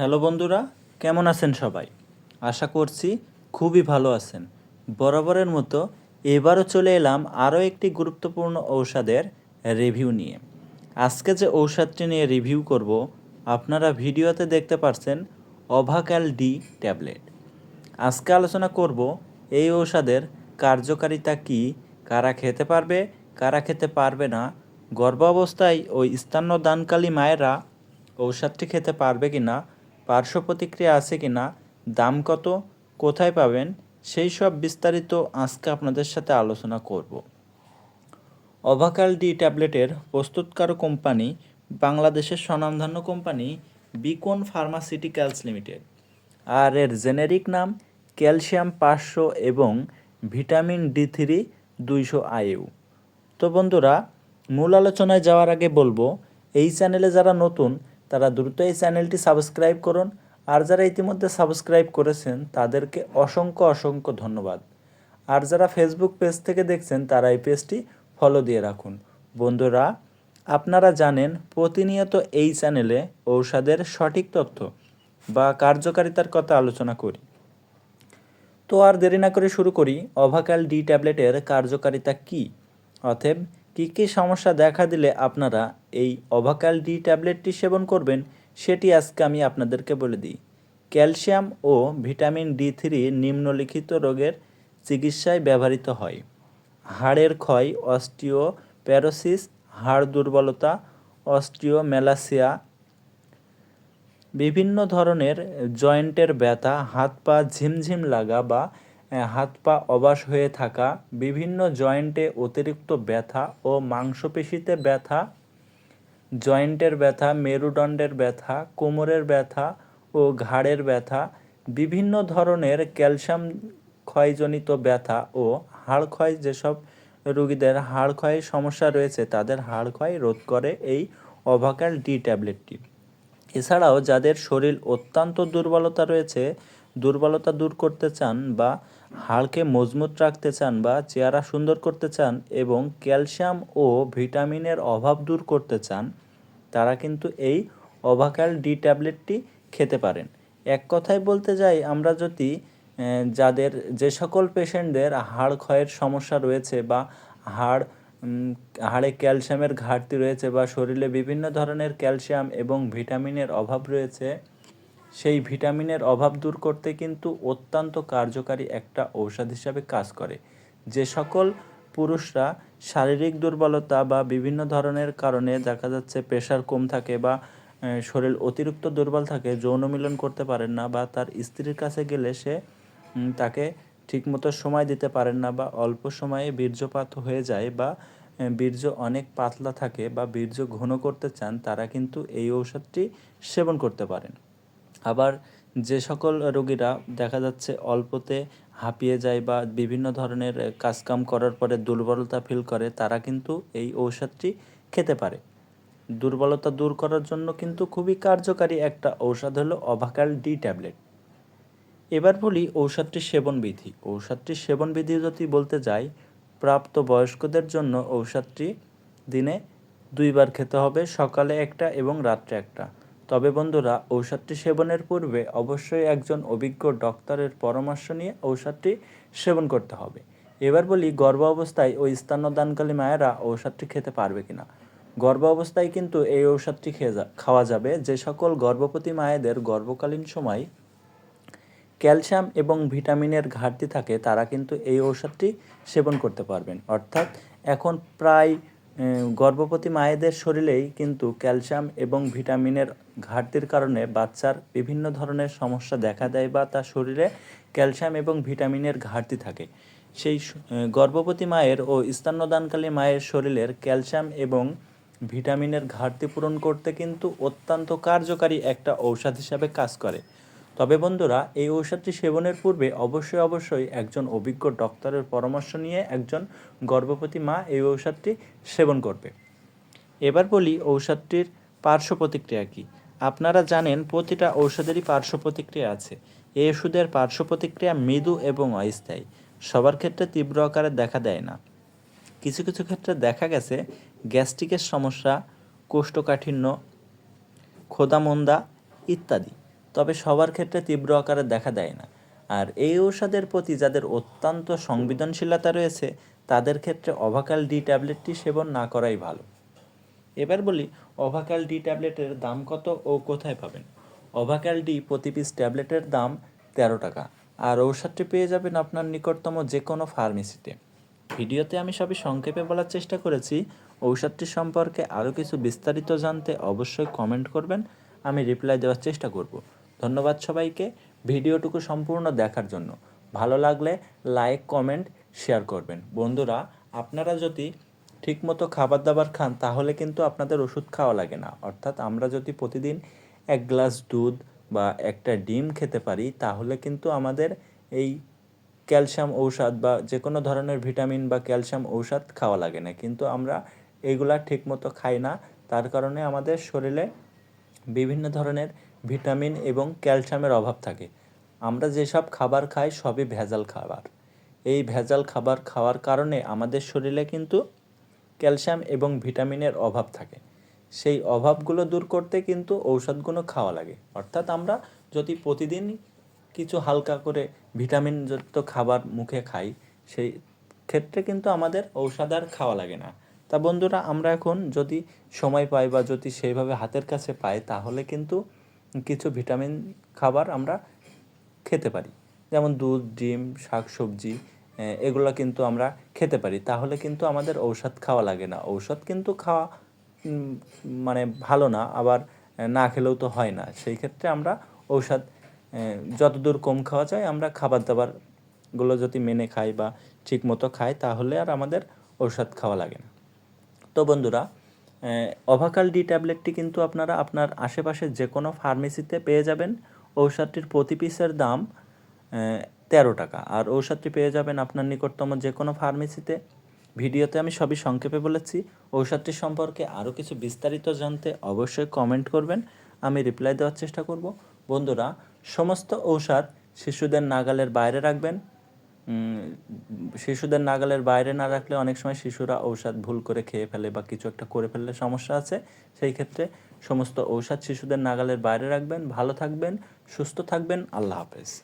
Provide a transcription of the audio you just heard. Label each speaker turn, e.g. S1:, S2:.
S1: Hello বন্ধুরা, কেমন আছেন সবাই? আশা করছি খুবই ভালো আছেন। বরাবরের মতো এবারও চলে এলাম আরও একটি গুরুত্বপূর্ণ ঔষধের রিভিউ নিয়ে। আজকে যে ঔষধটি নিয়ে রিভিউ করব, আপনারা ভিডিওতে দেখতে পাচ্ছেন অভাক্যাল ডি ট্যাবলেট। আজকে আলোচনা করব এই ঔষধের কার্যকারিতা কি, কারা খেতে পারবে, কারা খেতে পারবে না, গর্ভাবস্থায় ওই স্তন্যদানকালী মায়েরা ঔষধটি খেতে পারবে কি না পার্শ্ব প্রতিক্রিয়া আছে কি না দাম কত, কোথায় পাবেন, সেই সব বিস্তারিত আজকে আপনাদের সাথে আলোচনা করব। অভাকাল ডি ট্যাবলেটের প্রস্তুতকার কোম্পানি, বাংলাদেশের স্বনামধন্য কোম্পানি বিকন ফার্মাসিউটিক্যালস লিমিটেড আর এর জেনেরিক নাম ক্যালসিয়াম পাঁচশো এবং ভিটামিন ডি থ্রি দুইশো আইউ। তো বন্ধুরা, মূল আলোচনায় যাওয়ার আগে বলব, এই চ্যানেলে যারা নতুন তারা দ্রুত এই চ্যানেলটি সাবস্ক্রাইব করুন। আর যারা ইতিমধ্যে সাবস্ক্রাইব করেছেন, তাদেরকে অসংখ্য অসংখ্য ধন্যবাদ। আর যারা ফেসবুক পেজ থেকে দেখছেন, তারা এই পেজটি ফলো দিয়ে রাখুন। বন্ধুরা, আপনারা জানেন, প্রতিনিয়ত এই চ্যানেলে ঔষধের সঠিক তথ্য বা কার্যকারিতার কথা আলোচনা করি। তো আর দেরি না করে শুরু করি অভাকাল ডি ট্যাবলেটের কার্যকারিতা কি? অতএব কী কী সমস্যা দেখা দিলে আপনারা এই অভাকাল ডি ট্যাবলেটটি সেবন করবেন, সেটি আজকে আমি আপনাদেরকে বলে দিই। ক্যালসিয়াম ও ভিটামিন ডি থ্রি নিম্নলিখিত রোগের চিকিৎসায় ব্যবহৃত হয়। হাড়ের ক্ষয় অস্টিও প্যারোসিস হাড় দুর্বলতা, অস্টিওমেলাসিয়া, বিভিন্ন ধরনের জয়েন্টের ব্যথা, হাত পা ঝিমঝিম লাগা বা হাত পা অবাস হয়ে থাকা, বিভিন্ন জয়েন্টে অতিরিক্ত ব্যথা ও মাংসপেশিতে ব্যথা, জয়েন্টের ব্যথা, মেরুদণ্ডের ব্যথা, কোমরের ব্যথা ও ঘাড়ের ব্যথা, বিভিন্ন ধরনের ক্যালসিয়াম ক্ষয়জনিত ব্যথা ও হাড় ক্ষয় যেসব রোগীদের হাড় ক্ষয়ের সমস্যা রয়েছে, তাদের হাড় ক্ষয় রোধ করে এই অভাকাল ডি ট্যাবলেটটি। এছাড়াও যাদের শরীর অত্যন্ত দুর্বলতা রয়েছে, দুর্বলতা দূর করতে চান বা হাড়কে মজবুত রাখতে চান বা চেহারা সুন্দর করতে চান এবং ক্যালসিয়াম ও ভিটামিনের অভাব দূর করতে চান, তারা কিন্তু এই অভাকাল ডি ট্যাবলেটটি খেতে পারেন। এক কথায় বলতে যাই, আমরা যদি যাদের যে সকল পেশেন্টদের হাড় ক্ষয়ের সমস্যা রয়েছে বা হাড় হাড়ে ক্যালসিয়ামের ঘাটতি রয়েছে বা শরীরে বিভিন্ন ধরনের ক্যালসিয়াম এবং ভিটামিনের অভাব রয়েছে সেই ভিটামিনের অভাব দূর করতে কিন্তু অত্যন্ত কার্যকারী একটা ঔষধ হিসাবে কাজ করে। যে সকল পুরুষরা শারীরিক দুর্বলতা বা বিভিন্ন ধরনের কারণে দেখা যাচ্ছে প্রেশার কম থাকে বা শরীর অতিরিক্ত দুর্বল থাকে, যৌন মিলন করতে পারেন না বা তার স্ত্রীর কাছে গেলে সে তাকে ঠিকমতো সময় দিতে পারেন না বা অল্প সময়ে বীর্যপাত হয়ে যায় বা বীর্য অনেক পাতলা থাকে বা বীর্য ঘন করতে চান, তারা কিন্তু এই ঔষধটি সেবন করতে পারেন। আবার যে সকল রোগীরা দেখা যাচ্ছে অল্পতে হাঁপিয়ে যায় বা বিভিন্ন ধরনের কাজকাম করার পরে দুর্বলতা ফিল করে, তারা কিন্তু এই ঔষধটি খেতে পারে। দুর্বলতা দূর করার জন্য কিন্তু খুবই কার্যকারী একটা ঔষধ হলো অভাকাল ডি ট্যাবলেট। এবার বলি ঔষধটির সেবনবিধি। ঔষধটির সেবনবিধি যদি বলতে যাই, প্রাপ্ত বয়স্কদের জন্য ঔষধটি দিনে দুইবার খেতে হবে, সকালে একটা এবং রাত্রে একটা। তবে বন্ধুরা, ঔষধটি সেবনের পূর্বে অবশ্যই একজন অভিজ্ঞ ডক্টরের পরামর্শ নিয়ে ঔষধটি সেবন করতে হবে। এবার বলি গর্ভ অবস্থায় ওই স্তন্যদানকালী মায়েরা ঔষধটি খেতে পারবে কিনা? গর্ভ অবস্থায় কিন্তু এই ঔষধটি খেয়ে যা খাওয়া যাবে। যে সকল গর্ভবতী মায়েদের গর্ভকালীন সময় ক্যালসিয়াম এবং ভিটামিনের ঘাটতি থাকে, তারা কিন্তু এই ঔষধটি সেবন করতে পারবেন। অর্থাৎ এখন প্রায় গর্ভবতী মায়েদের শরীরেই কিন্তু ক্যালসিয়াম এবং ভিটামিনের ঘাটতির কারণে বাচ্চার বিভিন্ন ধরনের সমস্যা দেখা দেয় বা তার শরীরে ক্যালসিয়াম এবং ভিটামিনের ঘাটতি থাকে। সেই গর্ভবতী মায়ের ও স্তন্যদানকালী মায়ের শরীরের ক্যালসিয়াম এবং ভিটামিনের ঘাটতি পূরণ করতে কিন্তু অত্যন্ত কার্যকারী একটা ঔষধ হিসাবে কাজ করে। তবে বন্ধুরা, এই ঔষধটি সেবনের পূর্বে অবশ্যই অবশ্যই একজন অভিজ্ঞ ডক্টরের পরামর্শ নিয়ে একজন গর্ভবতী মা এই ঔষধটি সেবন করবে। এবার বলি ঔষধটির পার্শ্ব প্রতিক্রিয়া কী? আপনারা জানেন প্রতিটা ঔষধেরই পার্শ্ব প্রতিক্রিয়া আছে। এই ওষুধের পার্শ্ব প্রতিক্রিয়া মৃদু এবং অস্থায়ী। সবার ক্ষেত্রে তীব্র আকারে দেখা দেয় না। কিছু কিছু ক্ষেত্রে দেখা গেছে গ্যাস্ট্রিকের সমস্যা, কোষ্ঠকাঠিন্য ক্ষুধামন্দা ইত্যাদি। তবে সবার ক্ষেত্রে তীব্র আকারে দেখা দেয় না। আর এই ঔষধের প্রতি যাদের অত্যন্ত সংবেদনশীলতা রয়েছে, তাদের ক্ষেত্রে অভাকাল ডি ট্যাবলেটটি সেবন না করাই ভালো। এবার বলি, অভাকাল ডি ট্যাবলেটের দাম কত ও কোথায় পাবেন? অভাকাল ডি প্রতি পিস ট্যাবলেটের দাম তেরো টাকা। আর ঔষধটি পেয়ে যাবেন আপনার নিকটতম যে কোনো ফার্মেসিতে। ভিডিওতে আমি সবই সংক্ষেপে বলার চেষ্টা করেছি। ঔষধটি সম্পর্কে আরও কিছু বিস্তারিত জানতে অবশ্যই কমেন্ট করবেন। আমি রিপ্লাই দেওয়ার চেষ্টা করব। ধন্যবাদ সবাইকে ভিডিওটুকু সম্পূর্ণ দেখার জন্য। ভালো লাগলে লাইক, কমেন্ট, শেয়ার করবেন। বন্ধুরা, আপনারা যদি ঠিকমতো খাবার দাবার খান, তাহলে কিন্তু আপনাদের ওষুধ খাওয়া লাগে না। অর্থাৎ আমরা যদি প্রতিদিন এক গ্লাস দুধ বা একটা ডিম খেতে পারি, তাহলে কিন্তু আমাদের এই ক্যালসিয়াম ঔষধ বা যে কোনো ধরনের ভিটামিন বা ক্যালসিয়াম ঔষধ খাওয়া লাগে না। কিন্তু আমরা এইগুলা ঠিকমতো খাই না। তার কারণে আমাদের শরীরে বিভিন্ন ধরনের ভিটামিন এবং ক্যালসিয়ামের অভাব থাকে। আমরা যেসব খাবার খাই সবই ভেজাল খাবার। এই ভেজাল খাবার খাওয়ার কারণে আমাদের শরীরে কিন্তু ক্যালসিয়াম এবং ভিটামিনের অভাব থাকে। সেই অভাবগুলো দূর করতে কিন্তু ঔষধগুলো খাওয়া লাগে। অর্থাৎ আমরা যদি প্রতিদিন কিছু হালকা করে ভিটামিনযুক্ত খাবার মুখে খাই, সেই ক্ষেত্রে কিন্তু আমাদের ঔষধ আর খাওয়া লাগে না। তা বন্ধুরা, আমরা এখন যদি সময় পাই বা যদি সেইভাবে হাতের কাছে পাই, তাহলে কিন্তু কিছু ভিটামিন খাবার আমরা খেতে পারি। যেমন দুধ, ডিম শাক সবজি এগুলো কিন্তু আমরা খেতে পারি। তাহলে কিন্তু আমাদের ঔষধ খাওয়া লাগে না। ঔষধ কিন্তু খাওয়া মানে ভালো না, আবার না খেলেও তো হয় না। সেই ক্ষেত্রে আমরা ঔষধ যতদূর কম খাওয়া যায়, আমরা খাবার দাবারগুলো যদি মেনে খাই বা ঠিক মতো খাই, তাহলে আর আমাদের ঔষধ খাওয়া লাগে না। তো বন্ধুরা অভাকাল ডি ট্যাবলেটটি কিন্তু আপনারা আপনার আশেপাশে যে কোনো ফার্মেসিতে পেয়ে যাবেন। ঔষধটির প্রতি পিসের দাম তেরো টাকা। আর ঔষধটি পেয়ে যাবেন আপনার নিকটতম যে কোনো ফার্মেসিতে ভিডিওতে আমি সবই সংক্ষেপে বলেছি। ঔষধটি সম্পর্কে আরও কিছু বিস্তারিত জানতে অবশ্যই কমেন্ট করবেন। আমি রিপ্লাই দেওয়ার চেষ্টা করব। বন্ধুরা, সমস্ত ঔষধ শিশুদের নাগালের বাইরে রাখবেন। শিশুদের নাগালের বাইরে না রাখলে অনেক সময় শিশুরা ঔষধ ভুল করে খেয়ে ফেলে বা কিছু একটা করে ফেললে সমস্যা আছে। সেই ক্ষেত্রে সমস্ত ঔষধ শিশুদের নাগালের বাইরে রাখবেন, ভালো থাকবেন, সুস্থ থাকবেন। আল্লাহ হাফেজ।